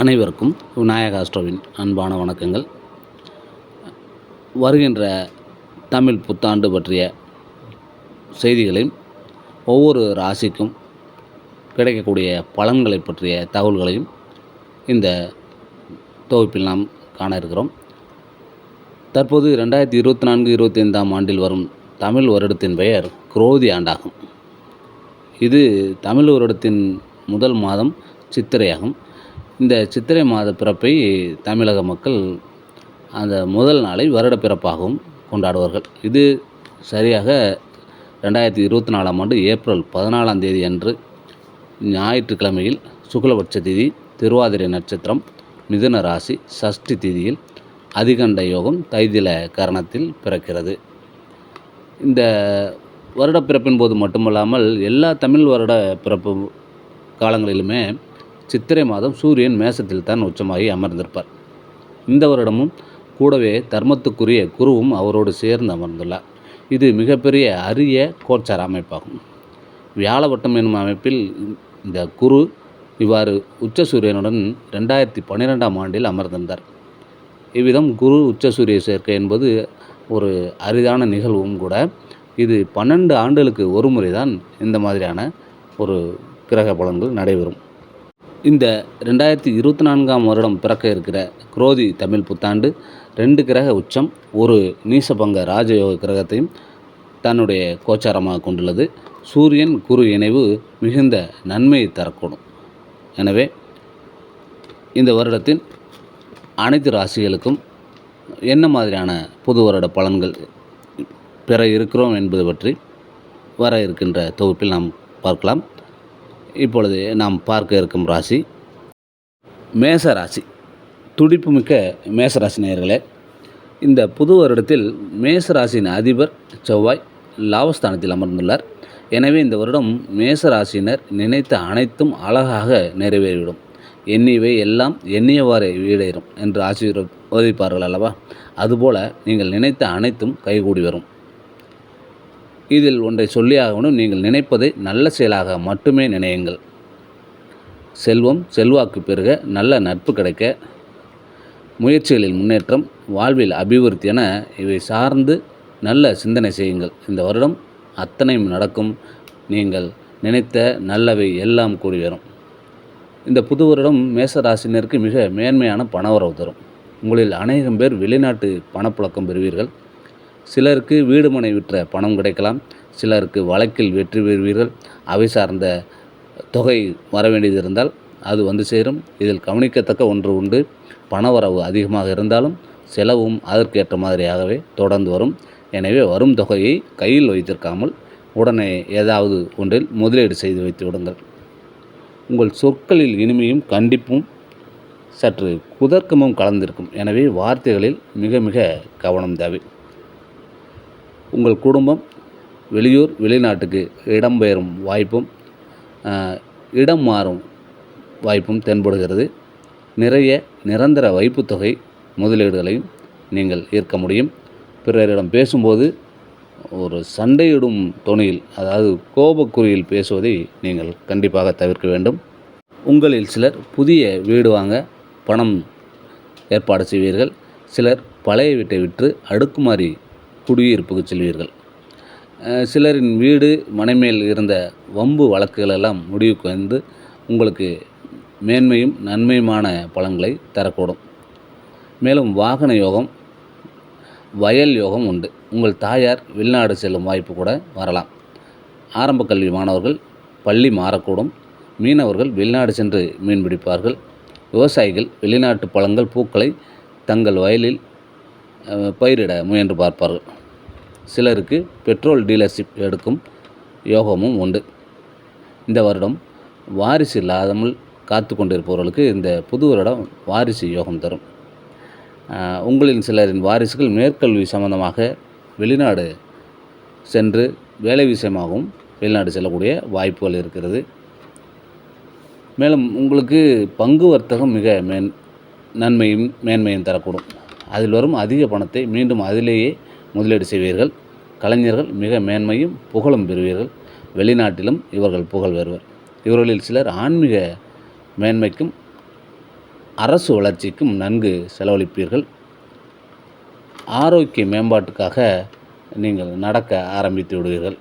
அனைவருக்கும் விநாயகா ஸ்டோவின் அன்பான வணக்கங்கள். வருகின்ற தமிழ் புத்தாண்டு பற்றிய செய்திகளையும் ஒவ்வொரு ராசிக்கும் கிடைக்கக்கூடிய பலன்களை பற்றிய தகவல்களையும் இந்த தொகுப்பில் நாம் காண இருக்கிறோம். தற்போது ரெண்டாயிரத்தி இருபத்தி நான்கு இருபத்தி ஐந்தாம் ஆண்டில் வரும் தமிழ் வருடத்தின் பெயர் குரோதி ஆண்டாகும். இது தமிழ் வருடத்தின் முதல் மாதம் சித்திரையாகும். இந்த சித்திரை மாத பிறப்பை தமிழக மக்கள் அந்த முதல் நாளை வருட பிறப்பாகவும் கொண்டாடுவார்கள். இது சரியாக ரெண்டாயிரத்தி இருபத்தி நாலாம் ஆண்டு ஏப்ரல் பதினாலாம் தேதி அன்று ஞாயிற்றுக்கிழமையில் சுக்லபட்ச திதி திருவாதிரை நட்சத்திரம் மிதுன ராசி சஷ்டி திதியில் அதிகண்ட யோகம் தைதில கரணத்தில் பிறக்கிறது. இந்த வருட பிறப்பின் போது மட்டுமல்லாமல் எல்லா தமிழ் வருட பிறப்பு காலங்களிலுமே சித்திரை மாதம் சூரியன் மேசத்தில் தான் உச்சமாகி அமர்ந்திருப்பார். இந்த வருடமும் கூடவே தர்மத்துக்குரிய குருவும் அவரோடு சேர்ந்து அமர்ந்துள்ளார். இது மிகப்பெரிய அரிய கோச்சார அமைப்பாகும். வியாழவட்டம் என்னும் அமைப்பில் இந்த குரு இவ்வாறு உச்ச சூரியனுடன் ரெண்டாயிரத்தி பன்னிரெண்டாம் ஆண்டில் அமர்ந்திருந்தார். இவ்விதம் குரு உச்ச சூரிய சேர்க்கை என்பது ஒரு அரிதான நிகழ்வும் கூட. இது பன்னெண்டு ஆண்டுகளுக்கு ஒரு முறை தான் இந்த மாதிரியான ஒரு கிரக பலன்கள் நடைபெறும். இந்த ரெண்டாயிரத்தி இருபத்தி நான்காம் வருடம் பிறக்க இருக்கிற குரோதி தமிழ் புத்தாண்டு ரெண்டு கிரக உச்சம் ஒரு நீசபங்க ராஜயோக கிரகத்தையும் தன்னுடைய கோச்சாரமாக கொண்டுள்ளது. சூரியன் குரு இணைவு மிகுந்த நன்மையை தரக்கூடும். எனவே இந்த வருடத்தின் அனைத்து ராசிகளுக்கும் என்ன மாதிரியான புது வருட பலன்கள் பெற இருக்கிறோம் என்பது பற்றி வர இருக்கின்ற தொகுப்பில் நாம் பார்க்கலாம். இப்பொழுது நாம் பார்க்க இருக்கும் ராசி. மேச ராசி துடிப்புமிக்க மேசராசி நேயர்களே இந்த புது வருடத்தில் மேச ராசியின் அதிபர் செவ்வாய் லாபஸ்தானத்தில் அமர்ந்துள்ளார். எனவே இந்த வருடம் மேச ராசியினர் நினைத்த அனைத்தும் அழகாக நிறைவேறிவிடும். எண்ணியவை எல்லாம் எண்ணியவாறே ஈடேறும் என்று ஆசீர்வதிப்பார்கள் அல்லவா? அதுபோல நீங்கள் நினைத்த அனைத்தும் கைகூடி வரும். இதில் ஒன்றை சொல்லியாகணும் நீங்கள் நினைப்பதை நல்ல செயலாக மட்டுமே நினையுங்கள். செல்வம் செல்வாக்கு பெருக நல்ல நட்பு கிடைக்க முயற்சிகளில் முன்னேற்றம் வாழ்வில் அபிவிருத்தி என இவை சார்ந்து நல்ல சிந்தனை செய்யுங்கள். இந்த வருடம் அத்தனையும் நடக்கும். நீங்கள் நினைத்த நல்லவை எல்லாம் கூடி வரும். இந்த புது வருடம் மேசராசினருக்கு மிக மேன்மையான பணவரவு தரும். உங்களில் அநேகம் பேர் வெளிநாட்டு பணப்புழக்கம் பெறுவீர்கள். சிலருக்கு வீடு மனை விற்ற பணம் கிடைக்கலாம் சிலருக்கு வழக்கில் வெற்றி பெறுவீர்கள். அவை சார்ந்த தொகை வர வேண்டியது இருந்தால் அது வந்து சேரும். இதில் கவனிக்கத்தக்க ஒன்று உண்டு. பணவரவு அதிகமாக இருந்தாலும் செலவும் அதற்கேற்ற மாதிரியாகவே தொடர்ந்து வரும். எனவே வரும் தொகையை கையில் வைத்திருக்காமல் உடனே ஏதாவது ஒன்றில் முதலீடு செய்து வைத்து விடுங்கள். உங்கள் சொற்களில் இனிமையும் கண்டிப்பும் சற்று குதர்க்கமும் கலந்திருக்கும். எனவே வார்த்தைகளில் மிக மிக கவனம் தேவை. உங்கள் குடும்பம் வெளியூர் வெளிநாட்டுக்கு இடம்பெயரும் வாய்ப்பும் இடம் மாறும் வாய்ப்பும் தென்படுகிறது. நிறைய நிரந்தர வைப்புத்தொகை முதலீடுகளையும் நீங்கள் ஈர்க்க முடியும். பிறரிடம் பேசும்போது ஒரு சண்டையிடும் துணியில் அதாவது கோபக்குறியில் பேசுவதை நீங்கள் கண்டிப்பாக தவிர்க்க வேண்டும். உங்களில் சிலர் புதிய வீடு வாங்க பணம் ஏற்பாடு செய்வீர்கள். சிலர் பழைய வீட்டை விற்று அடுக்குமாறி குடியிருப்புக்கு செல்வீர்கள். சிலரின் வீடு மனைமேல் இருந்த வம்பு வழக்குகளெல்லாம் முடிவுக்கு வந்து உங்களுக்கு மேன்மையும் நன்மையுமான பலன்களை தரக்கூடும். மேலும் வாகன யோகம் வயல் யோகம் உண்டு. உங்கள் தாயார் வெளிநாடு செல்லும் வாய்ப்பு கூட வரலாம். ஆரம்ப கல்வி மாணவர்கள் பள்ளி மாறக்கூடும். மீனவர்கள் வெளிநாடு சென்று மீன் பிடிப்பார்கள். விவசாயிகள் வெளிநாட்டு பழங்கள் பூக்களை தங்கள் வயலில் பயிரிட முயன்று பார்ப்பார்கள் சிலருக்கு பெட்ரோல் டீலர்ஷிப் எடுக்கும் யோகமும் உண்டு. இந்த வருடம் வாரிசு இல்லாமல் காத்து கொண்டிருப்பவர்களுக்கு இந்த புது வருடம் வாரிசு யோகம் தரும். உங்களின் சிலரின் வாரிசுகள் மேற்கல்வி சம்பந்தமாக வெளிநாடு சென்று வேலை விஷயமாகவும் வெளிநாடு செல்லக்கூடிய வாய்ப்புகள் இருக்கிறது. மேலும் உங்களுக்கு பங்கு வர்த்தகம் மிக மேன் நன்மையும் மேன்மையும் தரக்கூடும். அதில் வரும் அதிக பணத்தை மீண்டும் அதிலேயே முதலீடு செய்வீர்கள். கலைஞர்கள் மிக மேன்மையும் புகழும் பெறுவீர்கள். வெளிநாட்டிலும் இவர்கள் புகழ் பெறுவர். இவர்களில் சிலர் ஆன்மீக மேன்மைக்கும் அரசு வளர்ச்சிக்கும் நன்கு செலவழிப்பீர்கள். ஆரோக்கிய மேம்பாட்டுக்காக நீங்கள் நடக்க ஆரம்பித்து விடுவீர்கள்.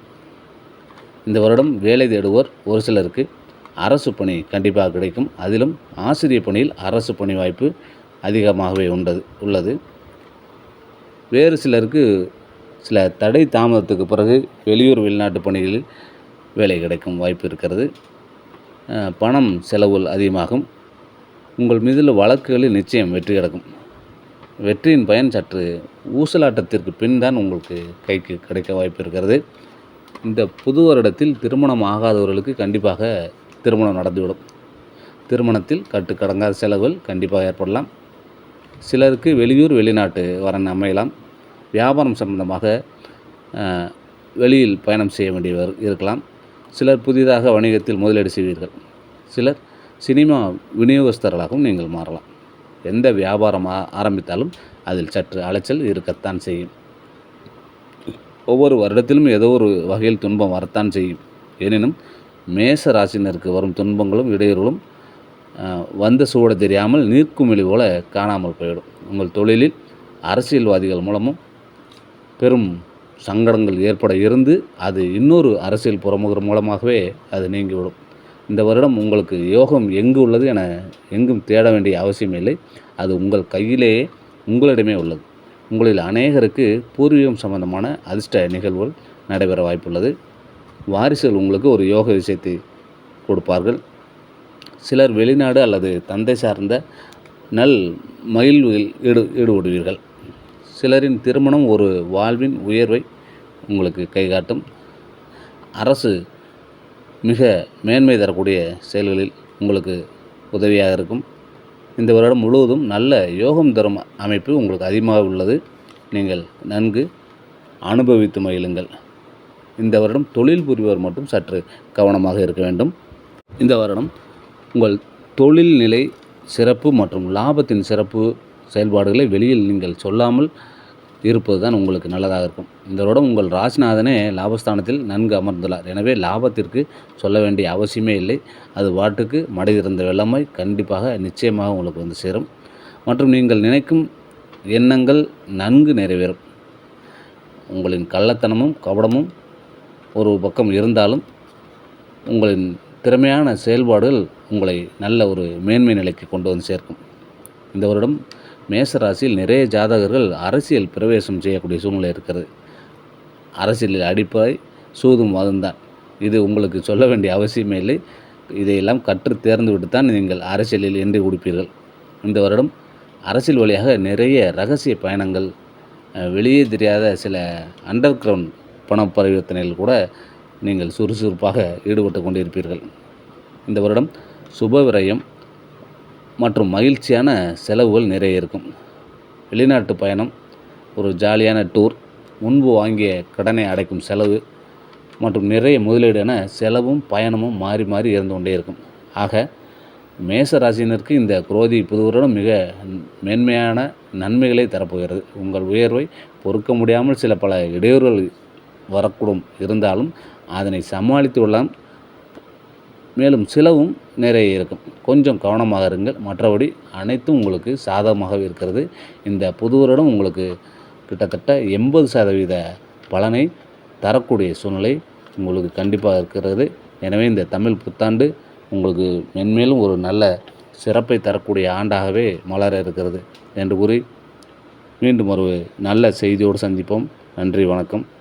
இந்த வருடம் வேலை தேடுவோர் ஒரு சிலருக்கு அரசு பணி கண்டிப்பாக கிடைக்கும். அதிலும் ஆசிரியர் பணியில் அரசு பணி வாய்ப்பு அதிகமாகவே உண்டது உள்ளது. வேறு சிலருக்கு சில தடை தாமதத்துக்கு பிறகு வெளியூர் வெளிநாட்டு பணிகளில் வேலை கிடைக்கும் வாய்ப்பு இருக்கிறது. பணம் செலவுகள் அதிகமாகும். உங்கள் மீதில் வழக்குகளில் நிச்சயம் வெற்றி கிடக்கும். வெற்றியின் பயன் சற்று ஊசலாட்டத்திற்கு பின் தான் உங்களுக்கு கைக்கு கிடைக்க வாய்ப்பு இருக்கிறது. இந்த புது வருடத்தில் திருமணம் ஆகாதவர்களுக்கு கண்டிப்பாக திருமணம் நடந்துவிடும். திருமணத்தில் கட்டுக்கடங்காத செலவுகள் கண்டிப்பாக ஏற்படலாம். சிலருக்கு வெளியூர் வெளிநாட்டு வரன் அமையலாம். வியாபாரம் சம்பந்தமாக வெளியில் பயணம் செய்ய வேண்டியவர் இருக்கலாம். சிலர் புதிதாக வணிகத்தில் முதலீடு செய்வீர்கள். சிலர் சினிமா விநியோகஸ்தர்களாகவும் நீங்கள் மாறலாம். எந்த வியாபாரம் ஆ- ஆரம்பித்தாலும் அதில் சற்று அலைச்சல் இருக்கத்தான் செய்யும். ஒவ்வொரு வருடத்திலும் ஏதோ ஒரு வகையில் துன்பம் வரத்தான் செய்யும். எனினும் மேச ராசினருக்கு வரும் துன்பங்களும் இடையூறுகளும் வந்த சூட தெரியாமல் நீர்க்குமிழி போல காணாமல் போயிடும். உங்கள் தொழிலில் அரசியல்வாதிகள் மூலமும் பெரும் சங்கடங்கள் ஏற்பட இருந்து அது இன்னொரு அரசியல் புறமுகர் மூலமாகவே அது நீங்கிவிடும். இந்த வருடம் உங்களுக்கு யோகம் எங்கு உள்ளது என எங்கும் தேட வேண்டிய அவசியம் இல்லை. அது உங்கள் கையிலேயே உங்களிடமே உள்ளது. உங்களில் அநேகருக்கு பூர்வீகம் சம்பந்தமான அதிர்ஷ்ட நிகழ்வுகள் நடைபெற வாய்ப்புள்ளது. வாரிசுகள் உங்களுக்கு ஒரு யோக விஷயத்தை கொடுப்பார்கள். சிலர் வெளிநாடு அல்லது தந்தை சார்ந்த நல் மகிழ்வில் ஈடு ஈடுபடுவீர்கள். சிலரின் திருமணம் ஒரு வாழ்வின் உயர்வை உங்களுக்கு கைகாட்டும். அரசு மிக மேன்மை தரக்கூடிய செயல்களில் உங்களுக்கு உதவியாக இருக்கும். இந்த வருடம் முழுவதும் நல்ல யோகம் தரும் அமைப்பு உங்களுக்கு அதிகமாக உள்ளது. நீங்கள் நன்கு அனுபவித்து மகிழுங்கள். இந்த வருடம் தொழில் புரிவோர் மட்டும் சற்று கவனமாக இருக்க வேண்டும். இந்த வருடம் உங்கள் தொழில் நிலை சிறப்பு மற்றும் லாபத்தின் சிறப்பு செயல்பாடுகளை வெளியில் நீங்கள் சொல்லாமல் இருப்பது தான் உங்களுக்கு நல்லதாக இருக்கும். இந்த வருடம் உங்கள் ராசிநாதனே லாபஸ்தானத்தில் நன்கு அமர்ந்துள்ளார். எனவே லாபத்திற்கு சொல்ல வேண்டிய அவசியமே இல்லை. அது வாட்டுக்கு மடை திறந்த கண்டிப்பாக நிச்சயமாக உங்களுக்கு வந்து சேரும். மற்றும் நீங்கள் நினைக்கும் எண்ணங்கள் நன்கு நிறைவேறும். உங்களின் கள்ளத்தனமும் கபடமும் ஒரு பக்கம் இருந்தாலும் உங்களின் திறமையான செயல்பாடுகள் உங்களை நல்ல ஒரு மேன்மை நிலைக்கு கொண்டு வந்து சேர்க்கும். இந்த வருடம் மேச ராசியில் நிறைய ஜாதகர்கள் அரசியல் பிரவேசம் செய்யக்கூடிய சூழ்நிலை இருக்கிறது. அரசியலில் அடிப்படை சூதும் மதம்தான் இது உங்களுக்கு சொல்ல வேண்டிய அவசியமே இல்லை. இதையெல்லாம் கற்று தேர்ந்துவிட்டு தான் நீங்கள் அரசியலில் என்று குடிப்பீர்கள். இந்த வருடம் அரசியல் வழியாக நிறைய ரகசிய பயணங்கள் வெளியே தெரியாத சில அண்டர் கிரவுண்ட் பண பரிவர்த்தனைகள் கூட நீங்கள் சுறுசுறுப்பாக ஈடுபட்டு கொண்டிருப்பீர்கள். இந்த வருடம் சுப விரயம் மற்றும் மகிழ்ச்சியான செலவுகள் நிறைய இருக்கும். வெளிநாட்டு பயணம் ஒரு ஜாலியான டூர் முன்பு வாங்கிய கடனை அடைக்கும் செலவு மற்றும் நிறைய முதலீடு என செலவும் பயணமும் மாறி மாறி இருந்து கொண்டே இருக்கும். ஆக மேச ராசியினருக்கு இந்த குரோதி புது வருடம் மிக மேன்மையான நன்மைகளை தரப்போகிறது. உங்கள் உயர்வை பொறுக்க முடியாமல் சில பல இடையூறுகள் வரக்கூடும். இருந்தாலும் அதனை சமாளித்து கொள்ளலாம். மேலும் செலவும் நிறைய இருக்கும். கொஞ்சம் கவனமாக இருங்கள். மற்றபடி அனைத்தும் உங்களுக்கு சாதகமாக இருக்கிறது. இந்த புது வருடம் உங்களுக்கு கிட்டத்தட்ட எண்பது சதவீத பலனை தரக்கூடிய சூழ்நிலை உங்களுக்கு கண்டிப்பாக இருக்கிறது. எனவே இந்த தமிழ் புத்தாண்டு உங்களுக்கு மென்மேலும் ஒரு நல்ல சிறப்பை தரக்கூடிய ஆண்டாகவே மலர இருக்கிறது என்று கூறி மீண்டும் ஒரு நல்ல செய்தியோடு சந்திப்போம். நன்றி வணக்கம்.